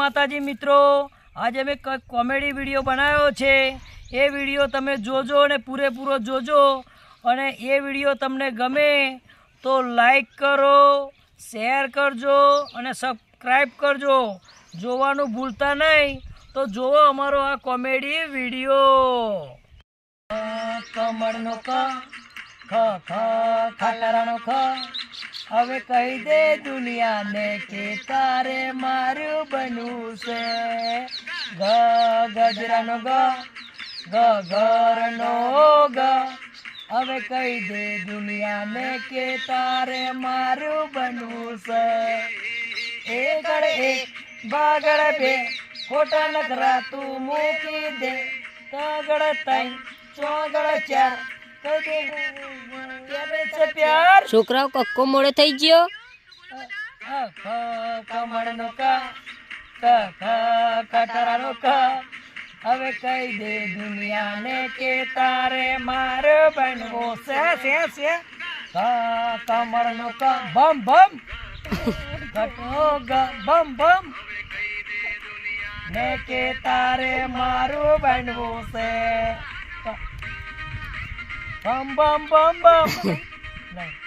માતાજી મિત્રો, આજે મેં કોમેડી વીડિયો બનાવ્યો છે. એ વીડિયો તમે જોજો અને પૂરેપૂરો જોજો. અને એ વીડિયો તમને ગમે તો લાઈક કરો, શેર કરજો અને સબસ્ક્રાઈબ કરજો. જોવાનું ભૂલતા નહીં. તો જોવો અમારો આ કોમેડી વીડિયો. કમળનો ક ખ. હવે કહી દે દુનિયાને કે તારે મારું બનવું છે ગ ગજરાનો ગ ગ ઘરનો ગ. હવે કહી દે દુનિયાને કે તારે મારું બનવું છે. એકડ એક બાગડ બે ખોટા નખરા તું મૂકી દે. કાગડ તઈ ચોગડ ચાર છોકરાઓ કક્કો મોડે થઈ ગયો. કમળનો ક. ક ખ કટરાનો ક હવે કહી દે દુનિયાને કે તારે માર બનવો. છે છે છે ક કમળનો ક બમ બમ કટો ગ બમ બમ ને કે તારે મારું બનવું છે. બમ બમ બમ બમ નહીં.